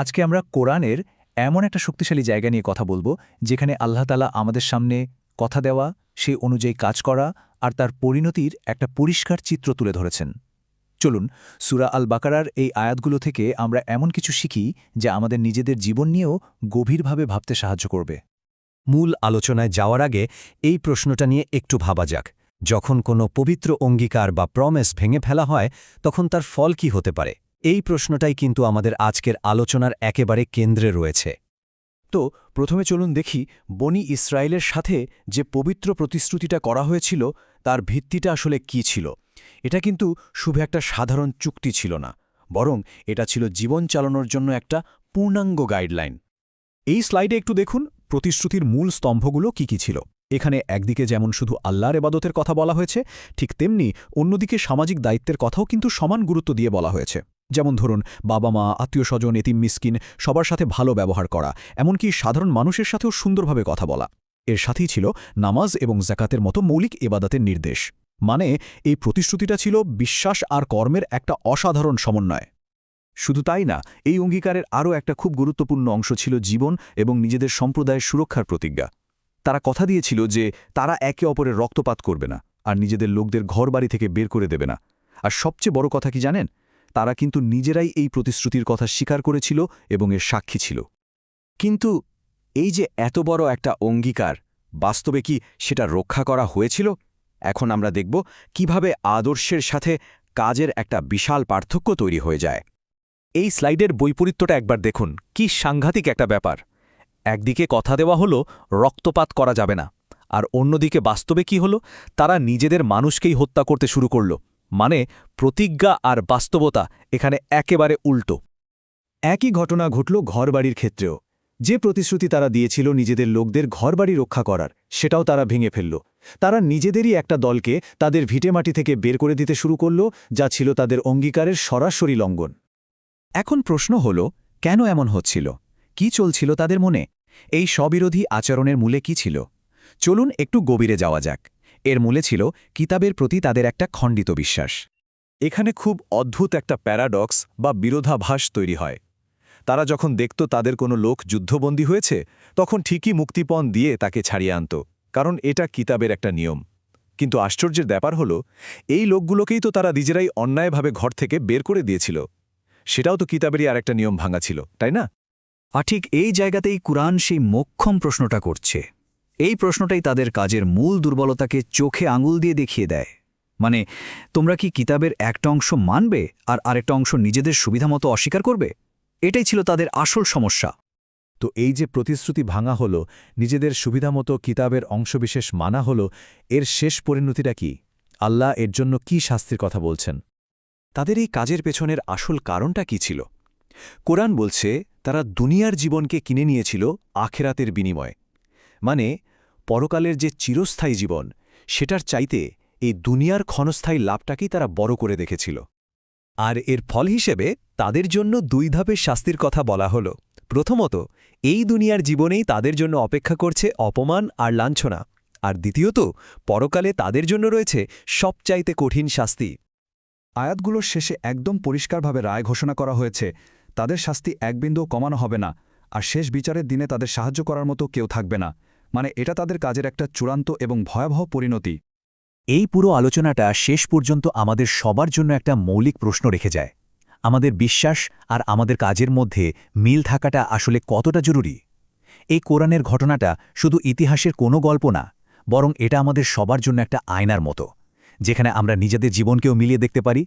আজকে আমরা কোরআনের এমন একটা শক্তিশালী জায়গা নিয়ে কথা বলব, যেখানে আল্লাহ তালা আমাদের সামনে কথা দেওয়া, সে অনুযায়ী কাজ করা আর তার পরিণতির একটা পরিষ্কার চিত্র তুলে ধরেছেন। চলুন, সুরা আল বাকারার এই আয়াতগুলো থেকে আমরা এমন কিছু শিখি যা আমাদের নিজেদের জীবন নিয়েও গভীরভাবে ভাবতে সাহায্য করবে। মূল আলোচনায় যাওয়ার আগে এই প্রশ্নটা নিয়ে একটু ভাবা যাক। যখন কোনো পবিত্র অঙ্গীকার বা প্রমেস ভেঙে ফেলা হয়, তখন তার ফল কি হতে পারে? এই প্রশ্নটাই কিন্তু আমাদের আজকের আলোচনার একেবারে কেন্দ্রে রয়েছে। তো, প্রথমে চলুন দেখি বনি ইসরায়েলের সাথে যে পবিত্র প্রতিশ্রুতিটা করা হয়েছিল, তার ভিত্তিটা আসলে কি ছিল? এটা কিন্তু শুধু একটা সাধারণ চুক্তি ছিল না, বরং এটা ছিল জীবন চালানোর জন্য একটা পূর্ণাঙ্গ গাইডলাইন। এই স্লাইডে একটু দেখুন, প্রতিশ্রুতির মূল স্তম্ভগুলো কি কি ছিল। এখানে একদিকে যেমন শুধু আল্লাহর এবাদতের কথা বলা হয়েছে, ঠিক তেমনি অন্যদিকে সামাজিক দায়িত্বের কথাও কিন্তু সমান গুরুত্ব দিয়ে বলা হয়েছে। যেমন ধরুন বাবা মা আত্মীয় স্বজন এতিম, মিসকিন সবার সাথে ভালো ব্যবহার করা, এমনকি সাধারণ মানুষের সাথেও সুন্দরভাবে কথা বলা। এর সাথেই ছিল নামাজ এবং জাকাতের মতো মৌলিক এবাদাতের নির্দেশ। মানে এই প্রতিশ্রুতিটা ছিল বিশ্বাস আর কর্মের একটা অসাধারণ সমন্বয়। শুধু তাই না, এই অঙ্গীকারের আরও একটা খুব গুরুত্বপূর্ণ অংশ ছিল জীবন এবং নিজেদের সম্প্রদায়ের সুরক্ষার প্রতিজ্ঞা। তারা কথা দিয়েছিল যে তারা একে অপরের রক্তপাত করবে না, আর নিজেদের লোকদের ঘরবাড়ি থেকে বের করে দেবে না। আর সবচেয়ে বড় কথা কি জানেন? তারা কিন্তু নিজেরাই এই প্রতিশ্রুতির কথা স্বীকার করেছিল এবং এর সাক্ষী ছিল। কিন্তু এই যে এত বড় একটা অঙ্গীকার, বাস্তবে কি সেটা রক্ষা করা হয়েছিল? এখন আমরা দেখব কীভাবে আদর্শের সাথে কাজের একটা বিশাল পার্থক্য তৈরি হয়ে যায়। এই স্লাইডের বৈপরীত্যটা একবার দেখুন, কি সাংঘাতিক একটা ব্যাপার। একদিকে কথা দেওয়া হলো, রক্তপাত করা যাবে না। আর অন্যদিকে বাস্তবে কি হলো? তারা নিজেদের মানুষকেই হত্যা করতে শুরু করল। মানে প্রতিজ্ঞা আর বাস্তবতা এখানে একেবারে উল্টো। একই ঘটনা ঘটল ঘরবাড়ির ক্ষেত্রেও। যে প্রতিশ্রুতি তারা দিয়েছিল নিজেদের লোকদের ঘরবাড়ি রক্ষা করার, সেটাও তারা ভেঙে ফেলল। তারা নিজেদেরই একটা দলকে তাদের ভিটেমাটি থেকে বের করে দিতে শুরু করল, যা ছিল তাদের অঙ্গীকারের সরাসরি লঙ্ঘন। এখন প্রশ্ন হল, কেন এমন হচ্ছিল? কি চলছিল তাদের মনে? এই স্ববিরোধী আচরণের মূলে কি ছিল? চলুন একটু গভীরে যাওয়া যাক। এর মূলে ছিল কিতাবের প্রতি তাদের একটা খণ্ডিত বিশ্বাস। এখানে খুব অদ্ভুত একটা প্যারাডক্স বা বিরোধাভাস তৈরি হয়। তারা যখন দেখত তাদের কোনো লোক যুদ্ধবন্দী হয়েছে, তখন ঠিকই মুক্তিপণ দিয়ে তাকে ছাড়িয়ে আনত, কারণ এটা কিতাবের একটা নিয়ম। কিন্তু আশ্চর্যের ব্যাপার হল, এই লোকগুলোকেই তো তারা নিজেরাই অন্যায়ভাবে ঘর থেকে বের করে দিয়েছিল। সেটাও তো কিতাবেরই আর একটা নিয়ম ভাঙা ছিল, তাই না? আর ঠিক এই জায়গাতেই কুরআন সেই মোক্ষম প্রশ্নটা করছে। এই প্রশ্নটাই তাদের কাজের মূল দুর্বলতাকে চোখে আঙুল দিয়ে দেখিয়ে দেয়। মানে তোমরা কি কিতাবের একটা অংশ মানবে আর আরেকটা অংশ নিজেদের সুবিধামতো অস্বীকার করবে? এটাই ছিল তাদের আসল সমস্যা। তো এই যে প্রতিশ্রুতি ভাঙা হল, নিজেদের সুবিধামতো কিতাবের অংশবিশেষ মানা হল, এর শেষ পরিণতিটা কি? আল্লাহ এর জন্য কি শাস্তির কথা বলছেন? তাদের এই কাজের পেছনের আসল কারণটা কি ছিল? কোরআন বলছে তারা দুনিয়ার জীবনকে কিনে নিয়েছিল আখেরাতের বিনিময়ে। মানে পরকালের যে চিরস্থায়ী জীবন, সেটার চাইতে এই দুনিয়ার ক্ষণস্থায়ী লাভটাকেই তারা বড় করে দেখেছিল। আর এর ফল হিসেবে তাদের জন্য দুই ধাপের শাস্তির কথা বলা হল। প্রথমত, এই দুনিয়ার জীবনেই তাদের জন্য অপেক্ষা করছে অপমান আর লাঞ্ছনা। আর দ্বিতীয়ত, পরকালে তাদের জন্য রয়েছে সবচাইতে কঠিন শাস্তি। আয়াতগুলোর শেষে একদম পরিষ্কারভাবে রায় ঘোষণা করা হয়েছে তাদের শাস্তি এক বিন্দুও কমানো হবে না, আর শেষ বিচারের দিনে তাদের সাহায্য করার মতো কেউ থাকবে না। মানে এটা তাদের কাজের একটা চূড়ান্ত এবং ভয়াবহ পরিণতি। এই পুরো আলোচনাটা শেষ পর্যন্ত আমাদের সবার জন্য একটা মৌলিক প্রশ্ন রেখে যায়। আমাদের বিশ্বাস আর আমাদের কাজের মধ্যে মিল থাকাটা আসলে কতটা জরুরি? এই কোরআনের ঘটনাটা শুধু ইতিহাসের কোনো গল্প না, বরং এটা আমাদের সবার জন্য একটা আয়নার মতো, যেখানে আমরা নিজেদের জীবনকেও মিলিয়ে দেখতে পারি